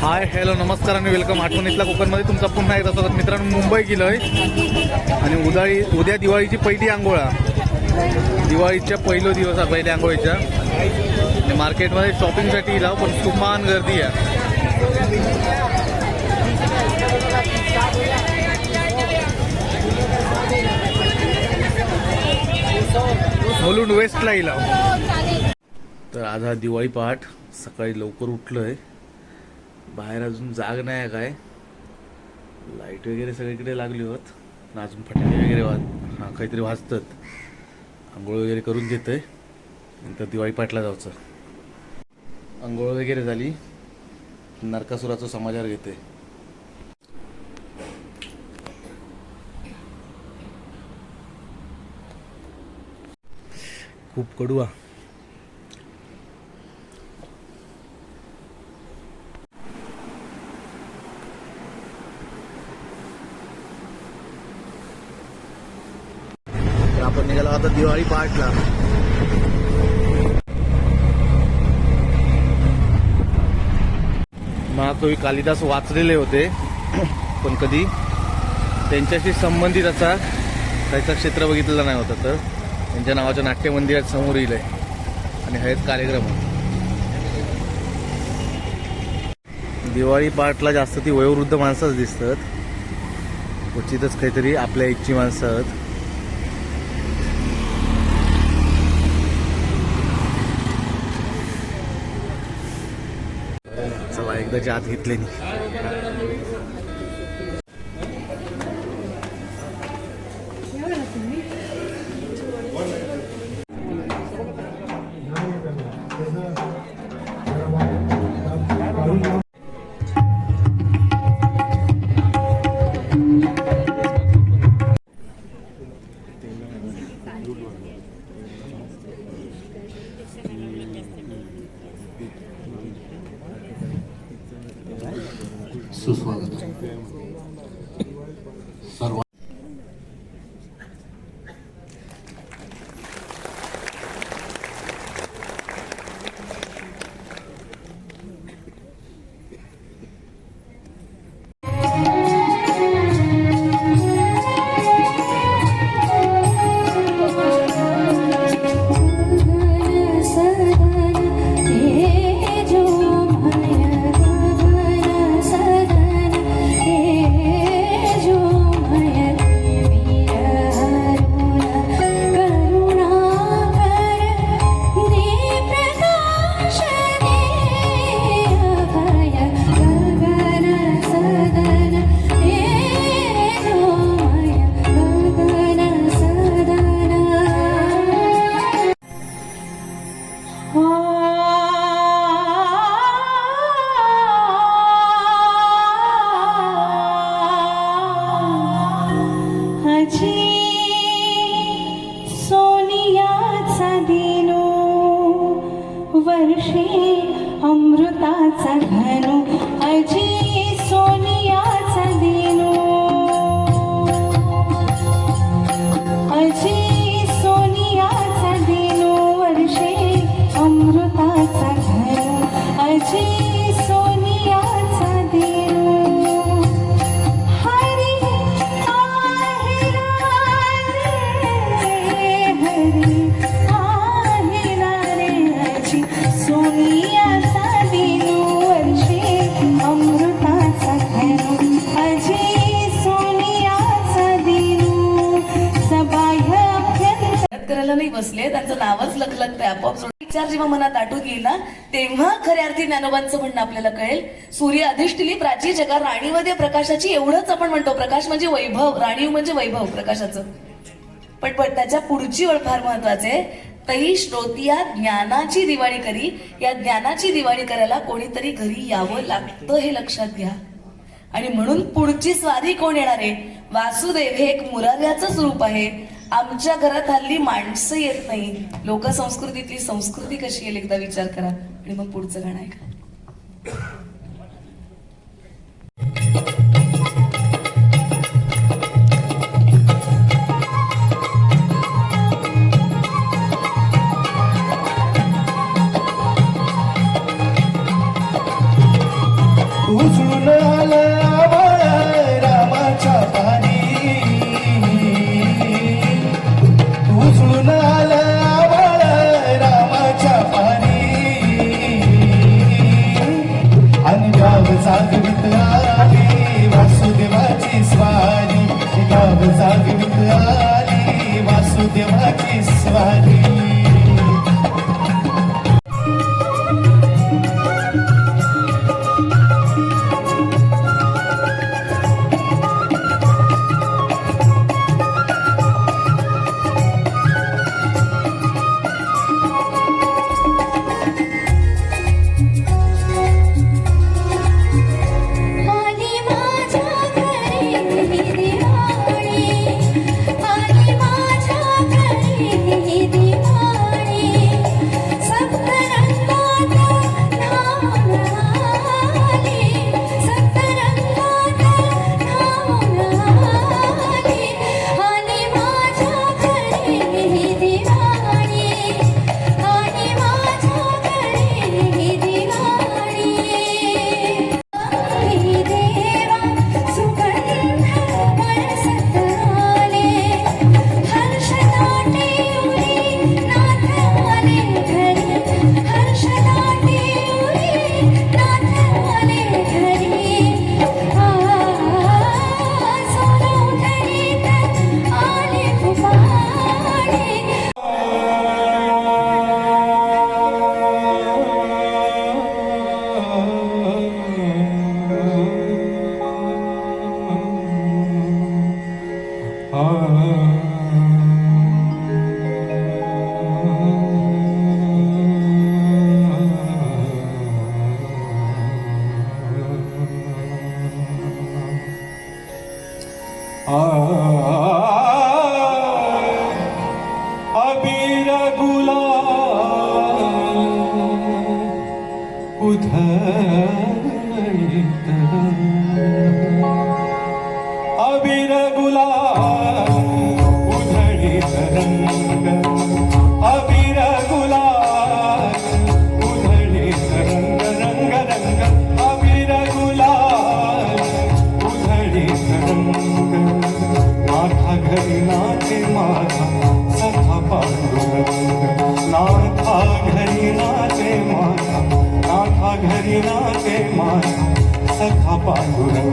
Hi hello नमस्कार आणि welcome आठवणीतला कोकणमध्ये तुमचा पुन्हा एकदा स्वागत. मित्रांनो मुंबई गेलोय. आणि उदाळी उद्या दिवाळीची पहिली आंघोळा. दिवाळीच्या पहिलो दिवस आहे पहिल्या आंघोळीच्या. आणि मार्केटमध्ये शॉपिंगसाठी गेला पण तुफान गर्दी आहे. बोलून वेस्टला लाव. तर आज हा दिवाळी पहाट. सकाळी लवकर उठलोय. बाहेर अजून जाग नाही आहे काय? लाइट वगैरे सगळीकडे लागली होत. पण अजून फटाके वगैरे वाज हां काहीतरी वाजतात. आंघोळ वगैरे करून घेतोय. नंतर दिवाळी पाठला जायचं आंघोळ वगैरे झाली. नरकासुराचं समाचार घेते खूप कडू आपण निघालो. आता दिवाळी पार्टला. महाकवी कालिदास वाचलेले होते पण कधी त्यांच्याशी संबंधित असा त्याचा क्षेत्र बघितलेला नाही होता तर त्यांच्या नावाच्या नाट्य मंदिरात समोर येईल आणि हेच कार्यक्रम दिवाळी पार्टला जास्त ती वयोवृद्ध माणसंच दिसतात. क्वचितच काहीतरी आपल्या इच्छी माणसं आहेत. चला एकदाच्या आत बसले त्यांचं नावच लखलखतंय आपोआप विचार जेव्हा मनात आटून येईल ना तेव्हा खऱ्या अर्थी ज्ञानोबांचं म्हणणं आपल्याला कळेल. सूर्य अधिष्ठिली प्राची जगा राणीमध्ये प्रकाशाची एवढंच आपण म्हणतो. प्रकाश म्हणजे वैभव राणीव म्हणजे वैभव प्रकाशाचं. पण पण त्याच्या पुढची ओळ फार महत्त्वाचे तई श्रोतिया ज्ञानाची दिवाळी करी. या ज्ञानाची दिवाळी करायला कोणीतरी घरी यावं लागतं हे लक्षात घ्या. आणि म्हणून पुढची स्वारी कोण येणार आहे? वासुदेव हे एक मुरार्याचं स्वरूप आहे. आमच्या घरात हल्ली माणसं येत नाही. लोकसंस्कृतीतली संस्कृती कशी येईल एकदा विचार करा. आणि मग पुढचं गाणं ऐका. 다 있다 花不能。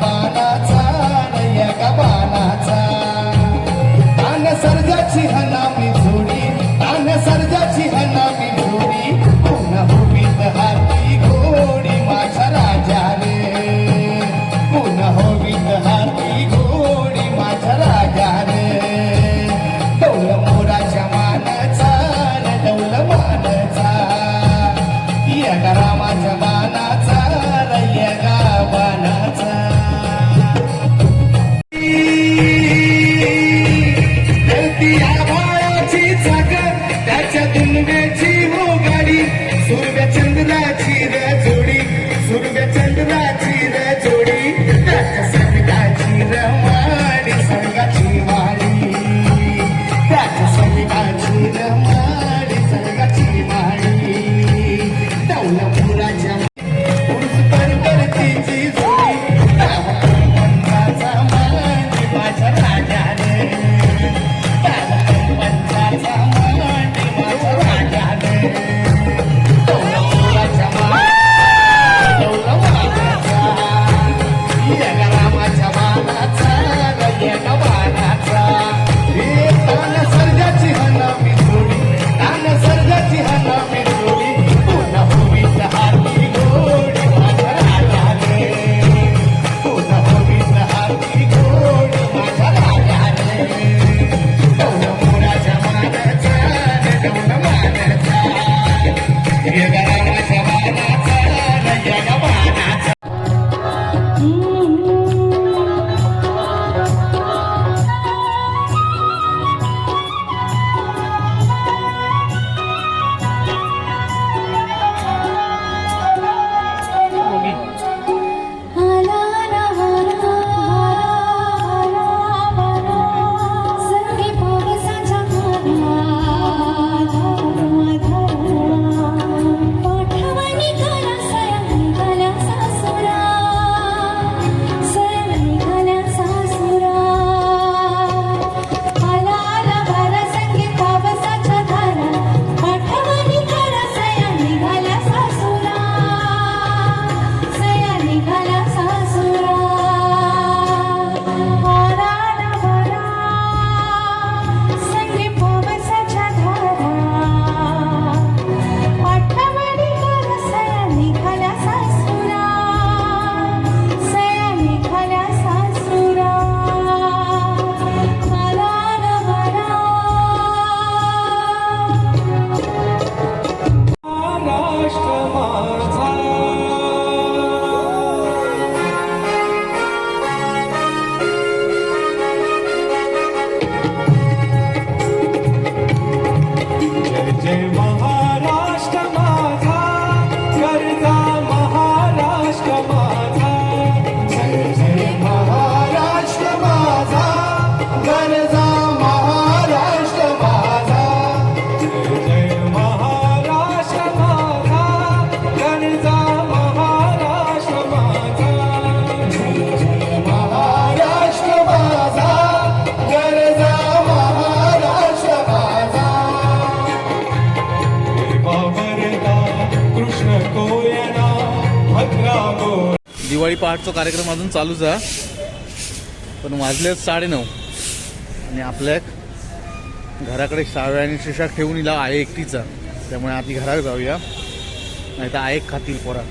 बाणाचा नय्या बाणाचा दान सर्जाची सकाळी पहाटचा कार्यक्रम अजून चालूच आहे. पण वाजले साडेनऊ. आणि आपल्या घराकडे शाळा आणि शिशाक ठेवून इला आहे एकटीचा. त्यामुळे आधी घरात जाऊया. नाही तर आय खातील पोरा